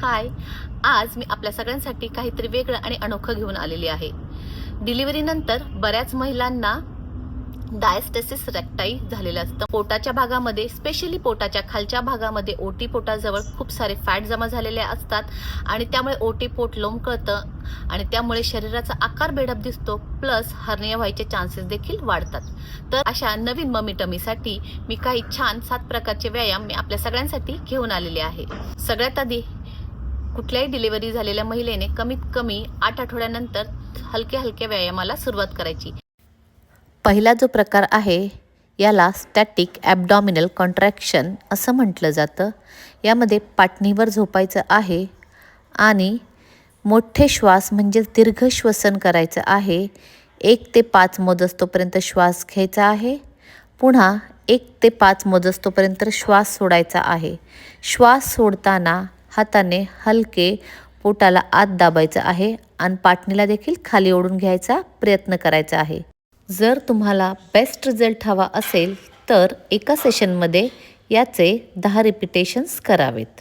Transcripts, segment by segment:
हाय. आज मी आपल्या सगळ्यांसाठी काहीतरी वेगळं आणि अनोखं घेऊन आलेली आहे. डिलिव्हरीनंतर बऱ्याच महिलांना डायस्टेसिस रेक्टाई झालेलं असतं. पोटाच्या भागामध्ये स्पेशली पोटाच्या खालच्या भागामध्ये ओटी पोटाजवळ खूप सारे फॅट जमा झालेले असतात आणि त्यामुळे ओटी पोट लोंबकळतं आणि त्यामुळे शरीराचा आकार बेडप दिसतो प्लस हर्निया व्हायचे चान्सेस देखील वाढतात. तर अशा नवीन ममी टमीसाठी मी काही छान सात प्रकारचे व्यायाम मी आपल्या सगळ्यांसाठी घेऊन आलेले आहे. सगळ्यात आधी कुठल्याही डिलिव्हरी झालेल्या महिलेने कमीत कमी आठ आठवड्यानंतर हलक्या हलक्या व्यायामाला सुरुवात करायची. पहिला जो प्रकार आहे याला स्टॅटिक ॲबडॉमिनल कॉन्ट्रॅक्शन असं म्हटलं जातं. यामध्ये पाटणीवर झोपायचं आहे आणि मोठे श्वास म्हणजे दीर्घ श्वसन करायचं आहे. एक ते पाच मोजस्तोपर्यंत श्वास घ्यायचा आहे. पुन्हा एक ते पाच मोजस्तोपर्यंत श्वास सोडायचा आहे. श्वास सोडताना हाताने हलके पोटाला आत दाबायचं आहे आणि पाटणीला देखील खाली ओढून घ्यायचा प्रयत्न करायचा आहे. जर तुम्हाला बेस्ट रिझल्ट हवा असेल तर एका सेशनमध्ये याचे दहा रिपिटेशन्स करावेत.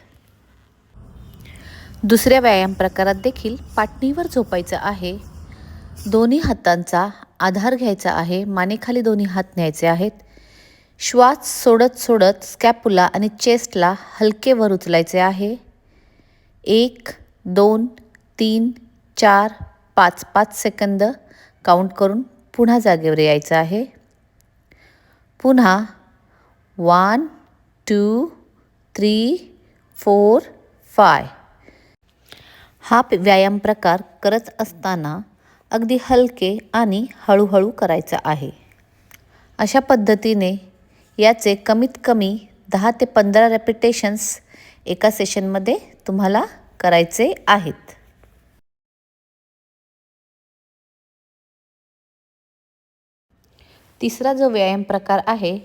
दुसऱ्या व्यायाम प्रकारात देखील पाटणीवर झोपायचं आहे. दोन्ही हातांचा आधार घ्यायचा आहे मानेखाली दोन्ही हात न्यायचे आहेत. श्वास सोडत सोडत स्कॅपुला आणि चेस्टला हलके वर उचलायचे आहे. एक दोन तीन चार पाच पाच सेकंद काउंट करून पुन्हा जागेवर यायचं आहे. पुन्हा one two three four five. हा व्यायाम प्रकार करत असताना अगदी हलके आणि हळूहळू करायचा आहे. अशा पद्धतीने याचे कमीत कमी दहा ते पंधरा रेपिटेशन्स एका सेशनमध्ये तुम्हाला करायचे आहेत. तिसरा जो व्यायाम प्रकार आहे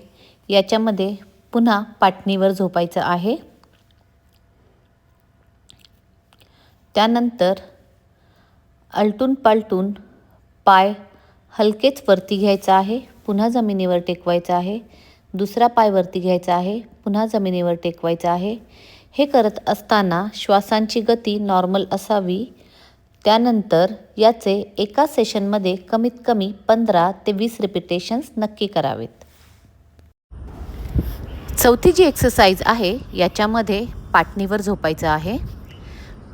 याच्यामध्ये पुन्हा पाटणीवर झोपायचं आहे. त्यानंतर आलटून पालटून पाय हलकेच वरती घ्यायचा आहे पुन्हा जमिनीवर टेकवायचा आहे. दुसरा पाय वरती घ्यायचा आहे पुन्हा जमिनीवर टेकवायचा आहे. हे करत असताना श्वासांची गती नॉर्मल असावी. त्यानंतर याचे एका सेशनमध्ये कमीत कमी पंधरा ते वीस रिपिटेशन्स नक्की करावेत. चौथी जी एक्सरसाइज आहे याच्यामध्ये पाटणीवर झोपायचं आहे.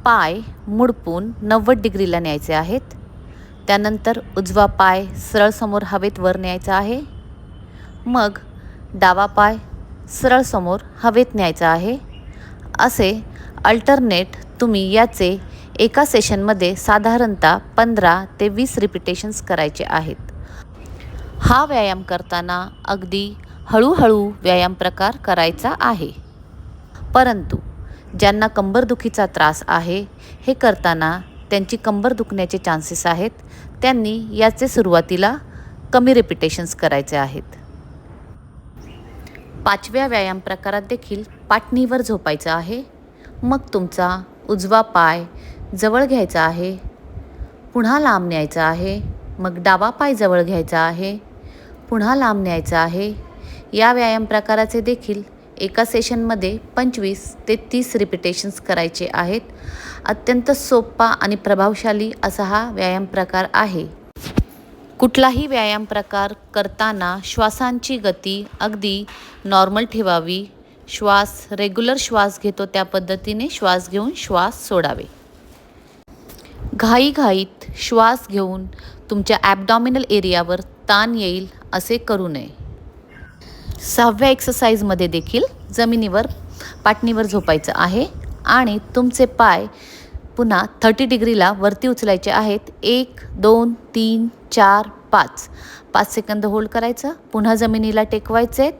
पाय मुडपून नव्वद डिग्रीला न्यायचे आहेत. त्यानंतर उजवा पाय सरळ समोर हवेत वर न्यायचा आहे. मग डावा पाय सरळ समोर हवेत न्यायचा आहे. असे अल्टरनेट तुम्ही याचे एका सेशनमध्ये साधारणतः पंधरा ते वीस रिपिटेशन्स करायचे आहेत. हा व्यायाम करताना अगदी हळूहळू व्यायाम प्रकार करायचा आहे. परंतु ज्यांना कंबरदुखीचा त्रास आहे हे करताना त्यांची कंबर दुखण्याचे चान्सेस आहेत त्यांनी याचे सुरुवातीला कमी रिपिटेशन्स करायचे आहेत. पाचव्या व्यायाम प्रकारात देखील पाटणीवर झोपायचं आहे. मग तुमचा उजवा पाय जवळ घ्यायचा आहे. पुन्हा लांब न्यायचा आहे. मग डावा पाय जवळ घ्यायचा आहे. पुन्हा लांब न्यायचा आहे. या व्यायाम प्रकाराचे देखील एका सेशनमध्ये पंचवीस ते तीस रिपिटेशन्स करायचे आहेत. अत्यंत सोपा आणि प्रभावशाली असा हा व्यायाम प्रकार आहे. कुठलाही व्यायाम प्रकार करताना श्वासांची गती अगदी नॉर्मल ठेवावी. श्वास रेग्युलर श्वास घेतो त्या पद्धतीने श्वास घेऊन श्वास सोडावे. घाईघाईत श्वास घेऊन तुमच्या ॲबडॉमिनल एरियावर ताण येईल असे करू नये. सहाव्या एक्सरसाइजमध्ये देखील जमिनीवर पाटणीवर झोपायचं आहे आणि तुमचे पाय पुन्हा थर्टी डिग्रीला वरती उचलायचे आहेत. एक दोन तीन चार पाच. पाच सेकंद होल्ड करायचं. पुन्हा जमिनीला टेकवायचे आहेत.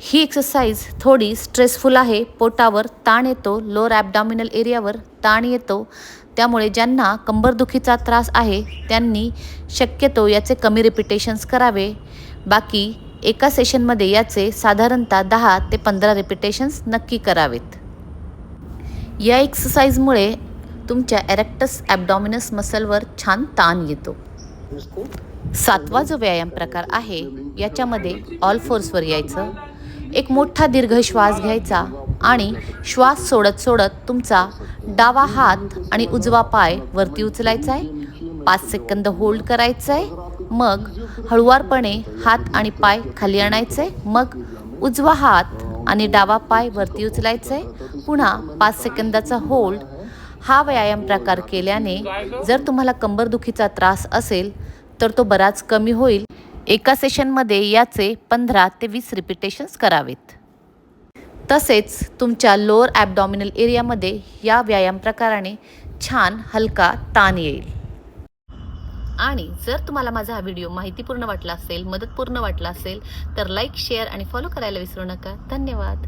ही एक्सरसाइज थोडी स्ट्रेसफुल आहे. पोटावर ताण येतो. लोअर ॲबडॉमिनल एरियावर ताण येतो. त्यामुळे ज्यांना कंबरदुखीचा त्रास आहे त्यांनी शक्यतो याचे कमी रिपिटेशन्स करावे. बाकी एका सेशनमध्ये याचे साधारणतः दहा ते पंधरा रिपिटेशन्स नक्की करावेत. या एक्सरसाइजमुळे तुमच्या एरेक्टस ॲबडॉमिनस मसलवर छान ताण येतो. सातवा जो व्यायाम प्रकार आहे याच्यामध्ये ऑल फोर्सवर यायचं एक मोठा दीर्घ श्वास घ्यायचा आणि श्वास सोडत सोडत तुमचा डावा हात आणि उजवा पाय वरती उचलायचा आहे पाच सेकंद होल्ड करायचं आहे मग हळुवारपणे हात आणि पाय खाली आणायचं आहे मग उजवा हात आणि डावा पाय वरती उचलायचा आहे पुन्हा पाच सेकंदाचा होल्ड हा व्यायाम प्रकार केल्याने जर तुम्हाला कंबरदुखीचा त्रास असेल तर तो बराच कमी होईल. एका सेशनमध्ये याचे पंधरा ते वीस रिपिटेशन्स करावेत. तसेच तुमच्या लोअर ॲबडॉमिनल एरियामध्ये या व्यायाम प्रकाराने छान हलका ताण येईल. आणि जर तुम्हाला माझा हा व्हिडिओ माहितीपूर्ण वाटला असेल मदतपूर्ण वाटला असेल तर लाईक शेअर आणि फॉलो करायला विसरू नका. धन्यवाद.